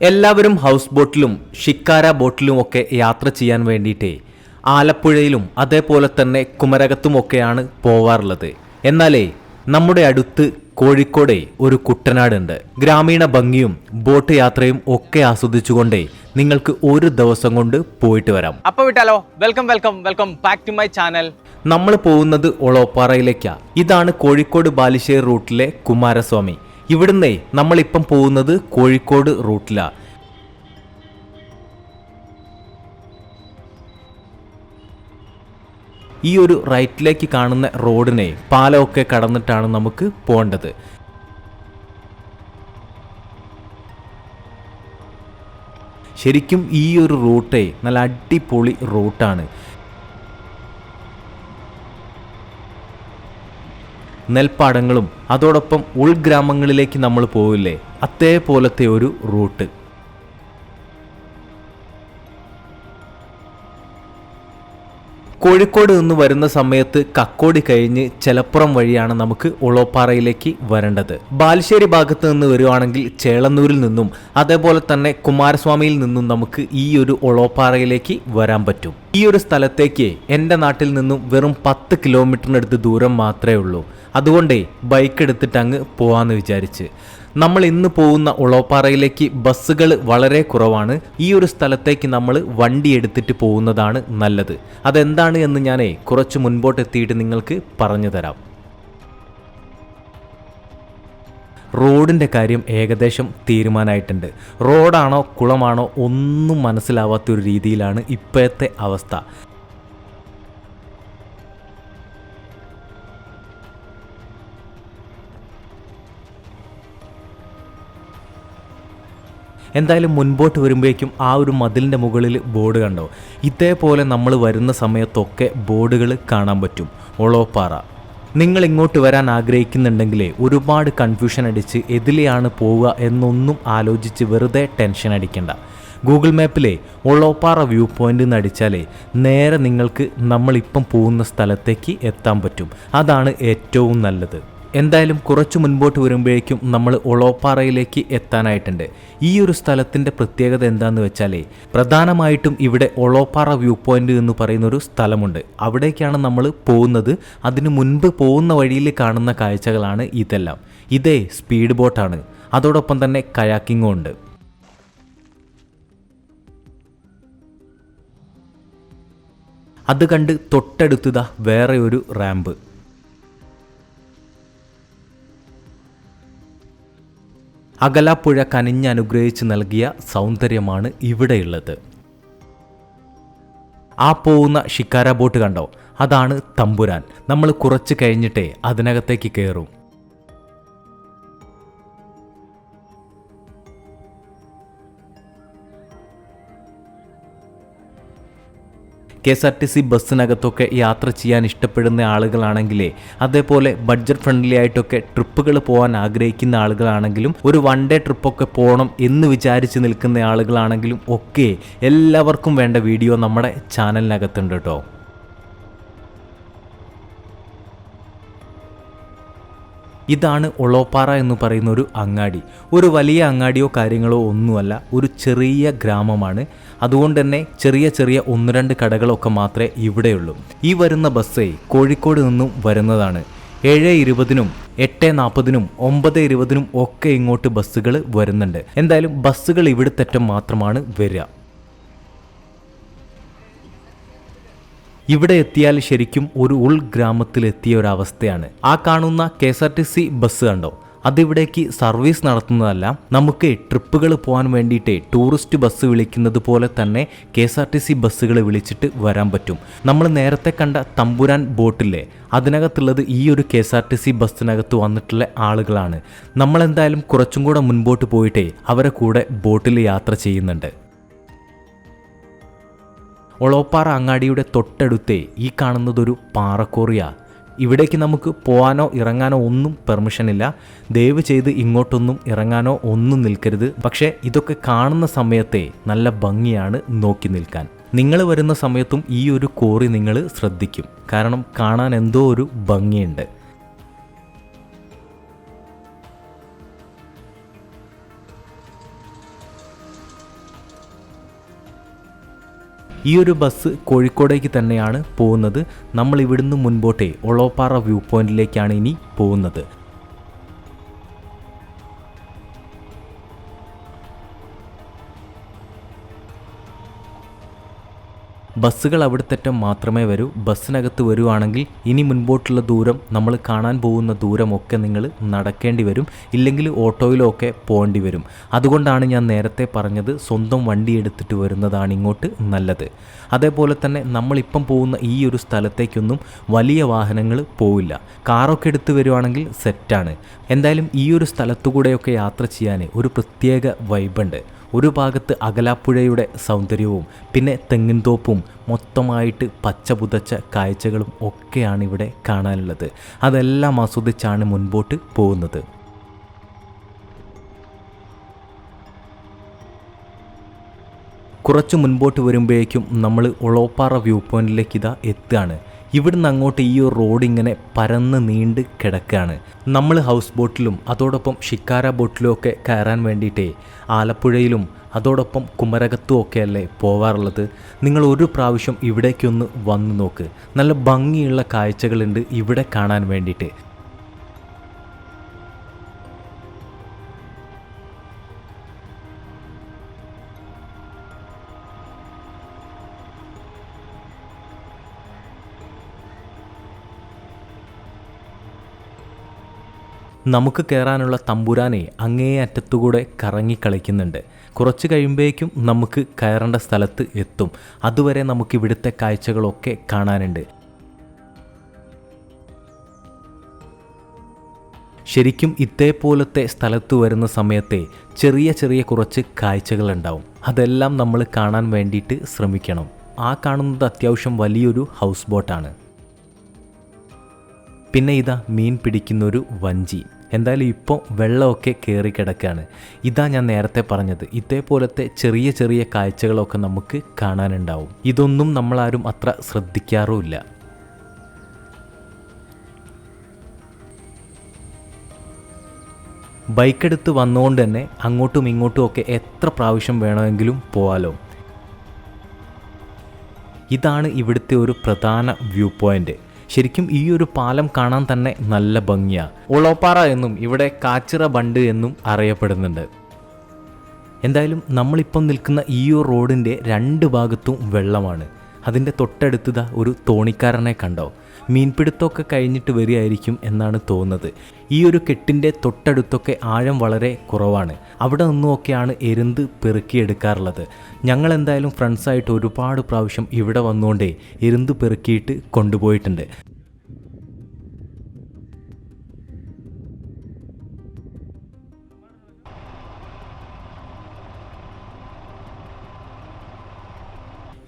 എല്ലാവരും ഹൗസ് ബോട്ടിലും ഷിക്കാര ബോട്ടിലും ഒക്കെ യാത്ര ചെയ്യാൻ വേണ്ടിയിട്ടേ ആലപ്പുഴയിലും അതേപോലെ തന്നെ കുമരകത്തുമൊക്കെയാണ് പോവാറുള്ളത്. എന്നാലേ നമ്മുടെ അടുത്ത് കോഴിക്കോടെ ഒരു കുട്ടനാടുണ്ട്. ഗ്രാമീണ ഭംഗിയും ബോട്ട് യാത്രയും ഒക്കെ ആസ്വദിച്ചുകൊണ്ടേ നിങ്ങൾക്ക് ഒരു ദിവസം കൊണ്ട് പോയിട്ട് വരാം. അപ്പൊ വിട്ടാലോ? Welcome welcome welcome back to my channel. നമ്മൾ പോകുന്നത് ഒളോപ്പാറയിലേക്കാ. ഇതാണ് കോഴിക്കോട് ബാലുശ്ശേരി റൂട്ടിലെ കുമാരസ്വാമി. ഇവിടുന്നേ നമ്മളിപ്പം പോകുന്നത് കോഴിക്കോട് റൂട്ടിലാണ് ഈ ഒരു റൈറ്റിലേക്ക് കാണുന്ന റോഡിനെ പാലമൊക്കെ കടന്നിട്ടാണ് നമുക്ക് പോകേണ്ടത്. ശരിക്കും ഈ ഒരു റൂട്ടേ നല്ല അടിപൊളി റൂട്ടാണ്. നെൽപ്പാടങ്ങളും അതോടൊപ്പം ഉൾഗ്രാമങ്ങളിലേക്ക് നമ്മൾ പോവില്ലേ? അതേപോലത്തെ ഒരു റൂട്ട്. കോഴിക്കോട് നിന്ന് വരുന്ന സമയത്ത് കക്കോടി കഴിഞ്ഞ് ചെലപ്പുറം വഴിയാണ് നമുക്ക് ഉളോപ്പാറയിലേക്ക് വരേണ്ടത്. ബാലുശ്ശേരി ഭാഗത്ത് നിന്ന് വരുവാണെങ്കിൽ ചേളന്നൂരിൽ നിന്നും അതേപോലെ തന്നെ കുമാരസ്വാമിയിൽ നിന്നും നമുക്ക് ഈ ഒരു ഉളോപ്പാറയിലേക്ക് വരാൻ പറ്റും. ഈ ഒരു സ്ഥലത്തേക്ക് എന്റെ നാട്ടിൽ നിന്നും വെറും പത്ത് കിലോമീറ്ററിനടുത്ത് ദൂരം മാത്രമേ ഉള്ളൂ. അതുകൊണ്ടേ ബൈക്ക് എടുത്തിട്ട് അങ്ങ് പോവാന്ന് വിചാരിച്ച്. നമ്മൾ ഇന്ന് പോകുന്ന ഉളവപ്പാറയിലേക്ക് ബസ്സുകൾ വളരെ കുറവാണ്. ഈ ഒരു സ്ഥലത്തേക്ക് നമ്മൾ വണ്ടി എടുത്തിട്ട് പോകുന്നതാണ് നല്ലത്. അതെന്താണ് എന്ന് ഞാൻ കുറച്ച് മുൻപോട്ട് എത്തിയിട്ട് നിങ്ങൾക്ക് പറഞ്ഞു തരാം. റോഡിന്റെ കാര്യം ഏകദേശം തീരുമാനമായിട്ടുണ്ട് റോഡാണോ കുളമാണോ ഒന്നും മനസ്സിലാവാത്ത ഒരു രീതിയിലാണ് ഇപ്പോഴത്തെ അവസ്ഥ. എന്തായാലും മുൻപോട്ട് വരുമ്പോഴേക്കും ആ ഒരു മതിലിന്റെ മുകളിൽ ബോർഡ് കണ്ടോ? ഇതേപോലെ നമ്മൾ വരുന്ന സമയത്തൊക്കെ ബോർഡുകൾ കാണാൻ പറ്റും. ഒളോപ്പാറ. നിങ്ങൾ ഇങ്ങോട്ട് വരാൻ ആഗ്രഹിക്കുന്നുണ്ടെങ്കിലേ ഒരുപാട് കൺഫ്യൂഷൻ അടിച്ച് എതിലെയാണ് പോവുക എന്നൊന്നും ആലോചിച്ച് വെറുതെ ടെൻഷൻ അടിക്കണ്ട. ഗൂഗിൾ മാപ്പിലെ ഒളോപ്പാറ വ്യൂ പോയിന്റ് എന്ന് അടിച്ചാലേ നേരെ നിങ്ങൾക്ക് നമ്മളിപ്പം പോകുന്ന സ്ഥലത്തേക്ക് എത്താൻ പറ്റും. അതാണ് ഏറ്റവും നല്ലത്. എന്തായാലും കുറച്ച് മുൻപോട്ട് വരുമ്പോഴേക്കും നമ്മൾ ഒളോപ്പാറയിലേക്ക് എത്താനായിട്ടുണ്ട്. ഈ ഒരു സ്ഥലത്തിന്റെ പ്രത്യേകത എന്താണെന്ന് വെച്ചാലേ പ്രധാനമായിട്ടും ഇവിടെ ഒളോപ്പാറ വ്യൂ പോയിന്റ് എന്ന് പറയുന്ന ഒരു സ്ഥലമുണ്ട്. അവിടേക്കാണ് നമ്മൾ പോകുന്നത്. അതിനു മുൻപ് പോകുന്ന വഴിയിൽ കാണുന്ന കാഴ്ചകളാണ് ഇതെല്ലാം. ഇതേ സ്പീഡ് ബോട്ടാണ് അതോടൊപ്പം തന്നെ കയാക്കിങ്ങും ഉണ്ട്. അത് കണ്ട് തൊട്ടടുത്തതാ വേറെ ഒരു റാമ്പ് അകലാപ്പുഴ കനിഞ്ഞനുഗ്രഹിച്ച് നൽകിയ സൗന്ദര്യമാണ് ഇവിടെയുള്ളത്. ആ പോകുന്ന ഷിക്കാര ബോട്ട് കണ്ടോ? അതാണ് തമ്പുരാൻ. നമ്മൾ കുറച്ച് കഴിഞ്ഞിട്ടേ അതിനകത്തേക്ക് കയറും. K S R T C ബസ്സിനകത്തൊക്കെ യാത്ര ചെയ്യാൻ ഇഷ്ടപ്പെടുന്ന ആളുകളാണെങ്കിലേ അതേപോലെ ബഡ്ജറ്റ് ഫ്രണ്ട്ലി ആയിട്ടൊക്കെ ട്രിപ്പുകൾ പോകാൻ ആഗ്രഹിക്കുന്ന ആളുകളാണെങ്കിലും ഒരു വൺ ഡേ ട്രിപ്പൊക്കെ പോകണം എന്ന് വിചാരിച്ച് നിൽക്കുന്ന ആളുകളാണെങ്കിലും ഒക്കെ എല്ലാവർക്കും വേണ്ട വീഡിയോ നമ്മുടെ ചാനലിനകത്തുണ്ട് കേട്ടോ. ഇതാണ് ഒളോപ്പാറ എന്ന് പറയുന്ന ഒരു അങ്ങാടി. ഒരു വലിയ അങ്ങാടിയോ കാര്യങ്ങളോ ഒന്നുമല്ല ഒരു ചെറിയ ഗ്രാമമാണ്. അതുകൊണ്ട് തന്നെ ചെറിയ ചെറിയ ഒന്ന് രണ്ട് കടകളൊക്കെ മാത്രമേ ഇവിടെയുള്ളൂ. ഈ വരുന്ന ബസ്സേ കോഴിക്കോട് നിന്നും വരുന്നതാണ്. ഏഴ് ഇരുപതിനും എട്ട് നാൽപ്പതിനും ഒമ്പത് ഇരുപതിനും ഒക്കെ ഇങ്ങോട്ട് ബസ്സുകൾ വരുന്നുണ്ട്. എന്തായാലും ബസ്സുകൾ ഇവിടുത്തെറ്റം മാത്രമാണ് വരിക. ഇവിടെ എത്തിയാൽ ശരിക്കും ഒരു ഉൾഗ്രാമത്തിലെത്തിയ ഒരവസ്ഥയാണ് ആ കാണുന്ന K S R T C bus കണ്ടോ? അതിവിടേക്ക് സർവീസ് നടത്തുന്നതല്ല നമുക്ക് ട്രിപ്പുകൾ പോകാൻ വേണ്ടിയിട്ട് ടൂറിസ്റ്റ് ബസ് വിളിക്കുന്നത് പോലെ തന്നെ K S R T C ബസ്സുകൾ വിളിച്ചിട്ട് വരാൻ പറ്റും. നമ്മൾ നേരത്തെ കണ്ട തമ്പുരാൻ ബോട്ടില്ലേ? അതിനകത്തുള്ളത് ഈ ഒരു K S R T C ബസ്സിനകത്ത് വന്നിട്ടുള്ള ആളുകളാണ്. നമ്മളെന്തായാലും കുറച്ചും കൂടെ മുൻപോട്ട് പോയിട്ടേ അവരെ കൂടെ ബോട്ടിൽ യാത്ര ചെയ്യുന്നുണ്ട്. ഒളോപ്പാറ അങ്ങാടിയുടെ തൊട്ടടുത്തേ ഈ കാണുന്നതൊരു പാറക്കോറിയാ. ഇവിടേക്ക് നമുക്ക് പോകാനോ ഇറങ്ങാനോ ഒന്നും പെർമിഷൻ ഇല്ല. ദയവ് ചെയ്ത് ഇങ്ങോട്ടൊന്നും ഇറങ്ങാനോ ഒന്നും നിൽക്കരുത്. പക്ഷേ ഇതൊക്കെ കാണുന്ന സമയത്തെ നല്ല ഭംഗിയാണ് നോക്കി നിൽക്കാൻ. നിങ്ങൾ വരുന്ന സമയത്തും ഈ ഒരു കോറി നിങ്ങൾ ശ്രദ്ധിക്കും. കാരണം കാണാൻ എന്തോ ഒരു ഭംഗിയുണ്ട്. ഈ ഒരു ബസ് കോഴിക്കോടേക്ക് തന്നെയാണ് പോകുന്നത്. നമ്മൾ ഇവിടുന്ന് മുൻപോട്ടേ ഒളോപ്പാറ വ്യൂ പോയിന്റിലേക്കാണ് ഇനി പോകുന്നത്. ബസ്സുകൾ അവിടുത്തെറ്റം മാത്രമേ വരൂ. ബസ്സിനകത്ത് വരുവാണെങ്കിൽ ഇനി മുൻപോട്ടുള്ള ദൂരം നമ്മൾ കാണാൻ പോകുന്ന ദൂരമൊക്കെ നിങ്ങൾ നടക്കേണ്ടി വരും. ഇല്ലെങ്കിൽ ഓട്ടോയിലോ ഒക്കെ പോകേണ്ടി വരും. അതുകൊണ്ടാണ് ഞാൻ നേരത്തെ പറഞ്ഞത് സ്വന്തം വണ്ടി എടുത്തിട്ട് വരുന്നതാണ് ഇങ്ങോട്ട് നല്ലത്. അതേപോലെ തന്നെ നമ്മളിപ്പം പോകുന്ന ഈ ഒരു സ്ഥലത്തേക്കൊന്നും വലിയ വാഹനങ്ങൾ പോവില്ല. കാറൊക്കെ എടുത്ത് വരുവാണെങ്കിൽ സെറ്റാണ് എന്തായാലും ഈ ഒരു സ്ഥലത്തുകൂടെയൊക്കെ യാത്ര ചെയ്യാൻ ഒരു പ്രത്യേക വൈബുണ്ട് ഒരു ഭാഗത്ത് അകലാപ്പുഴയുടെ സൗന്ദര്യവും പിന്നെ തെങ്ങിൻതോപ്പും മൊത്തമായിട്ട് പച്ച പുതച്ച കാഴ്ചകളും ഒക്കെയാണ് ഇവിടെ കാണാനുള്ളത്. അതെല്ലാം ആസ്വദിച്ചാണ് മുൻപോട്ട് പോകുന്നത്. കുറച്ച് മുൻപോട്ട് വരുമ്പോഴേക്കും നമ്മൾ ഒളോപ്പാറ വ്യൂ പോയിന്റിലേക്ക് ഇതാ എത്തുകയാണ്. ഇവിടുന്ന് അങ്ങോട്ട് ഈ ഒരു റോഡ് ഇങ്ങനെ പരന്ന് നീണ്ട് കിടക്കുകയാണ്. നമ്മൾ ഹൗസ് ബോട്ടിലും അതോടൊപ്പം ഷിക്കാര ബോട്ടിലും ഒക്കെ കയറാൻ വേണ്ടിയിട്ടേ ആലപ്പുഴയിലും അതോടൊപ്പം കുമരകത്തും ഒക്കെ അല്ലേ പോവാറുള്ളത്. നിങ്ങൾ ഒരു പ്രാവശ്യം ഇവിടേക്കൊന്ന് വന്നു നോക്ക്. നല്ല ഭംഗിയുള്ള കാഴ്ചകളുണ്ട് ഇവിടെ കാണാൻ വേണ്ടിയിട്ട്. നമുക്ക് കയറാനുള്ള തമ്പുരാനെ അങ്ങേ അറ്റത്തുകൂടെ കറങ്ങിക്കളിക്കുന്നുണ്ട്. കുറച്ച് കഴിയുമ്പോഴേക്കും നമുക്ക് കയറേണ്ട സ്ഥലത്ത് എത്തും. അതുവരെ നമുക്ക് ഇവിടുത്തെ കാഴ്ചകളൊക്കെ കാണാനുണ്ട്. ശരിക്കും ഇതേപോലത്തെ സ്ഥലത്ത് വരുന്ന സമയത്തെ ചെറിയ ചെറിയ കുറച്ച് കാഴ്ചകളുണ്ടാവും. അതെല്ലാം നമ്മൾ കാണാൻ വേണ്ടിയിട്ട് ശ്രമിക്കണം. ആ കാണുന്നത് അത്യാവശ്യം വലിയൊരു ഹൗസ് ബോട്ടാണ് പിന്നെ ഇതാ മീൻ പിടിക്കുന്നൊരു വഞ്ചി. എന്തായാലും ഇപ്പോൾ വെള്ളമൊക്കെ കയറി കിടക്കുകയാണ് ഇതാ ഞാൻ നേരത്തെ പറഞ്ഞത് ഇതേപോലത്തെ ചെറിയ ചെറിയ കാഴ്ചകളൊക്കെ നമുക്ക് കാണാനുണ്ടാവും. ഇതൊന്നും നമ്മളാരും അത്ര ശ്രദ്ധിക്കാറുമില്ല. ബൈക്കെടുത്ത് വന്നുകൊണ്ട് തന്നെ അങ്ങോട്ടും ഇങ്ങോട്ടും ഒക്കെ എത്ര പ്രാവശ്യം വേണമെങ്കിലും പോവാലോ. ഇതാണ് ഇവിടുത്തെ ഒരു പ്രധാന വ്യൂ പോയിന്റ്. ശരിക്കും ഈ ഒരു പാലം കാണാൻ തന്നെ നല്ല ഭംഗിയാണ് ഒളോപ്പാറ എന്നും ഇവിടെ കാച്ചിറ ബണ്ട് എന്നും അറിയപ്പെടുന്നുണ്ട്. എന്തായാലും നമ്മളിപ്പം നിൽക്കുന്ന ഈ ഒരു റോഡിന്റെ രണ്ട് ഭാഗത്തും വെള്ളമാണ്. അതിന്റെ തൊട്ടടുത്തതാ ഒരു തോണിക്കാരനെ കണ്ടോ? മീൻപിടുത്തമൊക്കെ കഴിഞ്ഞിട്ട് വരികയായിരിക്കും എന്നാണ് തോന്നുന്നത്. ഈ ഒരു കെട്ടിന്റെ തൊട്ടടുത്തൊക്കെ ആഴം വളരെ കുറവാണ്. അവിടെ നിന്നുമൊക്കെയാണ് എരുന്ത് പെറുക്കിയെടുക്കാറുള്ളത്. ഞങ്ങൾ എന്തായാലും ഫ്രണ്ട്സായിട്ട് ഒരുപാട് പ്രാവശ്യം ഇവിടെ വന്നുകൊണ്ടേ എരുന്ത് പെറുക്കിയിട്ട് കൊണ്ടുപോയിട്ടുണ്ട്.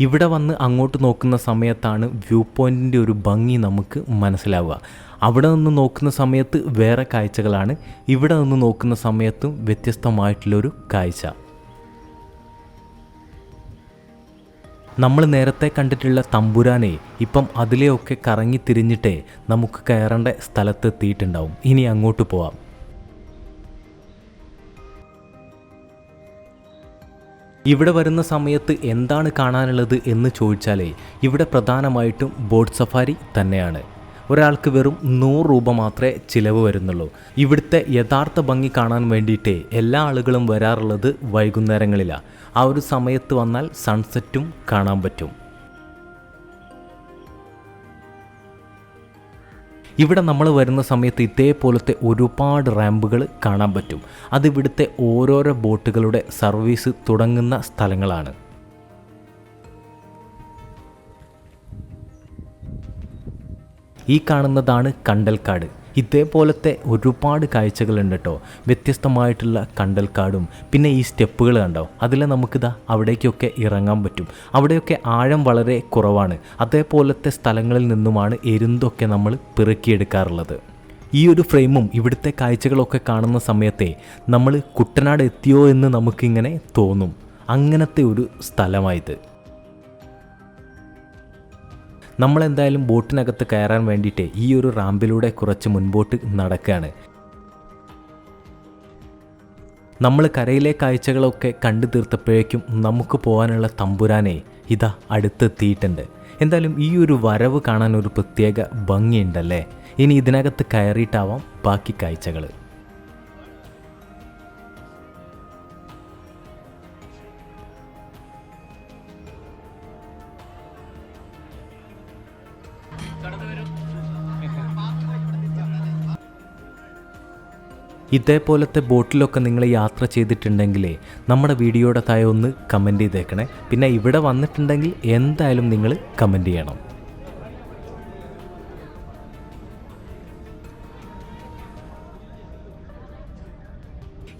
ഇവിടെ വന്ന് അങ്ങോട്ട് നോക്കുന്ന സമയത്താണ് വ്യൂ പോയിന്റിന്റെ ഒരു ഭംഗി നമുക്ക് മനസ്സിലാവുക. അവിടെ നിന്ന് നോക്കുന്ന സമയത്ത് വേറെ കാഴ്ചകളാണ്. ഇവിടെ നിന്ന് നോക്കുന്ന സമയത്തും വ്യത്യസ്തമായിട്ടുള്ളൊരു കാഴ്ച. നമ്മൾ നേരത്തെ കണ്ടിട്ടുള്ള തമ്പുരാനെ ഇപ്പം അതിലെയൊക്കെ കറങ്ങി തിരിഞ്ഞിട്ടേ നമുക്ക് കയറേണ്ട സ്ഥലത്തെത്തിയിട്ടുണ്ടാവും. ഇനി അങ്ങോട്ട് പോവാം. ഇവിടെ വരുന്ന സമയത്ത് എന്താണ് കാണാനുള്ളത് എന്ന് ചോദിച്ചാലേ ഇവിടെ പ്രധാനമായിട്ടും ബോട്ട് സഫാരി തന്നെയാണ്. ഒരാൾക്ക് വെറും നൂറ് രൂപ മാത്രമേ ചിലവ് വരുന്നുള്ളൂ. ഇവിടുത്തെ യഥാർത്ഥ ഭംഗി കാണാൻ വേണ്ടിയിട്ടേ എല്ലാ ആളുകളും വരാറുള്ളത് വൈകുന്നേരങ്ങളിലാണ് ആ ഒരു സമയത്ത് വന്നാൽ സൺസെറ്റും കാണാൻ പറ്റും. ഇവിടെ നമ്മൾ വരുന്ന സമയത്ത് ഇതേപോലത്തെ ഒരുപാട് റാമ്പുകൾ കാണാൻ പറ്റും. അത് ഇവിടുത്തെ ഓരോരോ ബോട്ടുകളുടെ സർവീസ് തുടങ്ങുന്ന സ്ഥലങ്ങളാണ്. ഈ കാണുന്നതാണ് കണ്ടൽക്കാട്. ഇതേപോലത്തെ ഒരുപാട് കാഴ്ചകളുണ്ട് കേട്ടോ വ്യത്യസ്തമായിട്ടുള്ള കണ്ടൽക്കാടും പിന്നെ ഈ സ്റ്റെപ്പുകൾ കണ്ടോ? അതിൽ നമുക്കിതാ അവിടേക്കൊക്കെ ഇറങ്ങാൻ പറ്റും. അവിടെയൊക്കെ ആഴം വളരെ കുറവാണ്. അതേപോലത്തെ സ്ഥലങ്ങളിൽ നിന്നുമാണ് എരുന്തൊക്കെ നമ്മൾ പിറുക്കിയെടുക്കാറുള്ളത്. ഈ ഒരു ഫ്രെയിമും ഇവിടുത്തെ കാഴ്ചകളൊക്കെ കാണുന്ന സമയത്തെ നമ്മൾ കുട്ടനാട് എത്തിയോ എന്ന് നമുക്കിങ്ങനെ തോന്നും. അങ്ങനത്തെ ഒരു സ്ഥലമായത്. നമ്മളെന്തായാലും ബോട്ടിനകത്ത് കയറാൻ വേണ്ടിയിട്ട് ഈ ഒരു റാമ്പിലൂടെ കുറച്ച് മുൻപോട്ട് നടക്കുകയാണ് നമ്മൾ കരയിലെ കാഴ്ചകളൊക്കെ കണ്ടു തീർത്തപ്പോഴേക്കും നമുക്ക് പോകാനുള്ള തമ്പുരാനെ ഇതാ അടുത്തെത്തിയിട്ടുണ്ട്. എന്തായാലും ഈ ഒരു വരവ് കാണാൻ ഒരു പ്രത്യേക ഭംഗിയുണ്ടല്ലേ? ഇനി ഇതിനകത്ത് കയറിയിട്ടാവാം ബാക്കി കാഴ്ചകൾ ഇതേപോലത്തെ ബോട്ടിലൊക്കെ നിങ്ങൾ യാത്ര ചെയ്തിട്ടുണ്ടെങ്കിലേ നമ്മുടെ വീഡിയോയുടെ താഴെ ഒന്ന് കമന്റ് ചെയ്തേക്കണേ. പിന്നെ ഇവിടെ വന്നിട്ടുണ്ടെങ്കിൽ എന്തായാലും നിങ്ങൾ കമന്റ് ചെയ്യണം.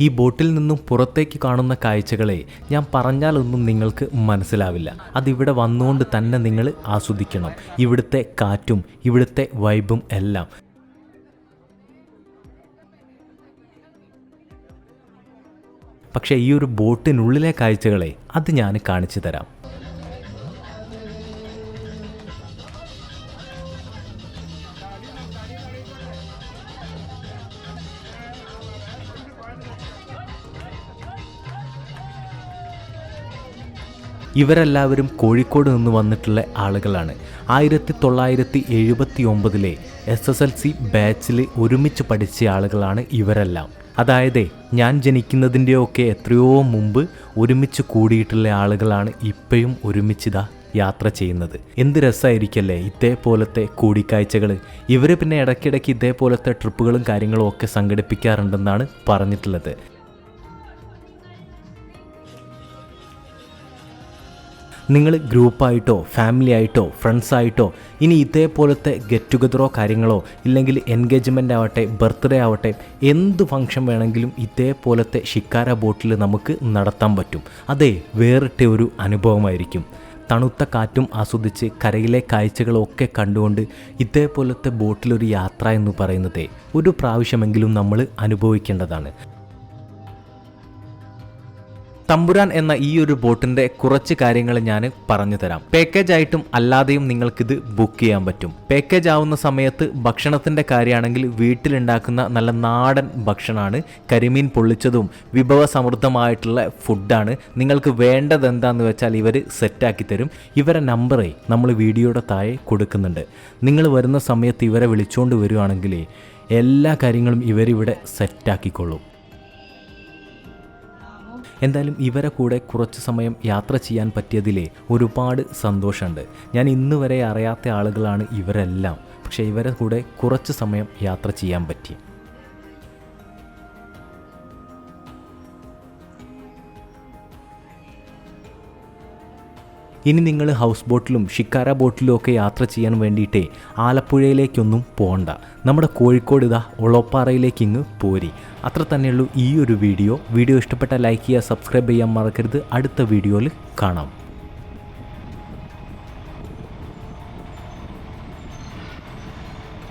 ഈ ബോട്ടിൽ നിന്നും പുറത്തേക്ക് കാണുന്ന കാഴ്ചകളെ ഞാൻ പറഞ്ഞാലൊന്നും നിങ്ങൾക്ക് മനസ്സിലാവില്ല. അതിവിടെ വന്നുകൊണ്ട് തന്നെ നിങ്ങൾ ആസ്വദിക്കണം. ഇവിടുത്തെ കാറ്റും ഇവിടുത്തെ വൈബും എല്ലാം. പക്ഷേ ഈ ഒരു ബോട്ടിനുള്ളിലെ കാഴ്ചകളെ അത് ഞാൻ കാണിച്ചു തരാം. ഇവരെല്ലാവരും കോഴിക്കോട് നിന്ന് വന്നിട്ടുള്ള ആളുകളാണ്. ആയിരത്തി തൊള്ളായിരത്തി എഴുപത്തി ഒമ്പതിലെ എസ് എസ് എൽ സി ബാച്ചിൽ ഒരുമിച്ച് പഠിച്ച ആളുകളാണ് ഇവരെല്ലാം. അതായത് ഞാൻ ജനിക്കുന്നതിന്റെയൊക്കെ എത്രയോ മുമ്പ് ഒരുമിച്ച് കൂടിയിട്ടുള്ള ആളുകളാണ് ഇപ്പോഴും ഒരുമിച്ചിതാ യാത്ര ചെയ്യുന്നത്. എന്ത് രസമായിരിക്കല്ലേ ഇതേപോലത്തെ കൂടിക്കാഴ്ചകൾ ഇവർ പിന്നെ ഇടയ്ക്കിടയ്ക്ക് ഇതേപോലത്തെ ട്രിപ്പുകളും കാര്യങ്ങളും ഒക്കെ സംഘടിപ്പിക്കാറുണ്ടെന്നാണ് പറഞ്ഞിട്ടുള്ളത്. നിങ്ങൾ ഗ്രൂപ്പായിട്ടോ ഫാമിലി ആയിട്ടോ ഫ്രണ്ട്സായിട്ടോ ഇനി ഇതേപോലത്തെ ഗെറ്റ് ടുഗദറോ കാര്യങ്ങളോ ഇല്ലെങ്കിൽ എൻഗേജ്മെന്റ് ആവട്ടെ ബർത്ത്ഡേ ആവട്ടെ എന്ത് ഫംഗ്ഷൻ വേണമെങ്കിലും ഇതേപോലത്തെ ഷിക്കാര ബോട്ടിൽ നമുക്ക് നടത്താൻ പറ്റും. അതെ വേറിട്ട ഒരു അനുഭവമായിരിക്കും. തണുത്ത കാറ്റും ആസ്വദിച്ച് കരയിലെ കാഴ്ചകളൊക്കെ കണ്ടുകൊണ്ട് ഇതേപോലത്തെ ബോട്ടിലൊരു യാത്ര എന്ന് പറയുന്നത് ഒരു പ്രാവശ്യമെങ്കിലും നമ്മൾ അനുഭവിക്കേണ്ടതാണ്. തമ്പുരാൻ എന്ന ഈ ഒരു ബോട്ടിന്റെ കുറച്ച് കാര്യങ്ങൾ ഞാൻ പറഞ്ഞു തരാം. പാക്കേജ് ആയിട്ടും അല്ലാതെയും നിങ്ങൾക്കിത് ബുക്ക് ചെയ്യാൻ പറ്റും. പാക്കേജ് ആവുന്ന സമയത്ത് ഭക്ഷണത്തിന്റെ കാര്യമാണെങ്കിൽ വീട്ടിലുണ്ടാക്കുന്ന നല്ല നാടൻ ഭക്ഷണമാണ് കരിമീൻ പൊള്ളിച്ചതും വിഭവസമൃദ്ധമായിട്ടുള്ള ഫുഡാണ് നിങ്ങൾക്ക് വേണ്ടത് എന്താന്ന് വെച്ചാൽ ഇവർ സെറ്റാക്കി തരും. ഇവരെ നമ്പറേ നമ്മൾ വീഡിയോയുടെ താഴെ കൊടുക്കുന്നുണ്ട്. നിങ്ങൾ വരുന്ന സമയത്ത് ഇവരെ വിളിച്ചുകൊണ്ട് വരുവാണെങ്കിൽ എല്ലാ കാര്യങ്ങളും ഇവരിവിടെ സെറ്റാക്കിക്കൊള്ളും എന്തായാലും ഇവരെ കൂടെ കുറച്ച് സമയം യാത്ര ചെയ്യാൻ പറ്റിയതിലെ ഒരുപാട് സന്തോഷമുണ്ട്. ഞാൻ ഇന്ന് വരെ അറിയാത്ത ആളുകളാണ് ഇവരെല്ലാം. പക്ഷേ ഇവരെ കൂടെ കുറച്ച് സമയം യാത്ര ചെയ്യാൻ പറ്റി. ഇനി നിങ്ങൾ ഹൗസ് ബോട്ടിലും ഷിക്കാര ബോട്ടിലും ഒക്കെ യാത്ര ചെയ്യാൻ വേണ്ടിയിട്ടേ ആലപ്പുഴയിലേക്കൊന്നും പോകണ്ട നമ്മുടെ കോഴിക്കോട് ഇതാ ഒളോപ്പാറയിലേക്ക് ഇങ്ങ് പോരി. അത്ര തന്നെയുള്ളൂ ഈ ഒരു വീഡിയോ. വീഡിയോ ഇഷ്ടപ്പെട്ട ലൈക്ക് ചെയ്യുക സബ്സ്ക്രൈബ് ചെയ്യാൻ മറക്കരുത്. അടുത്ത വീഡിയോയിൽ കാണാം.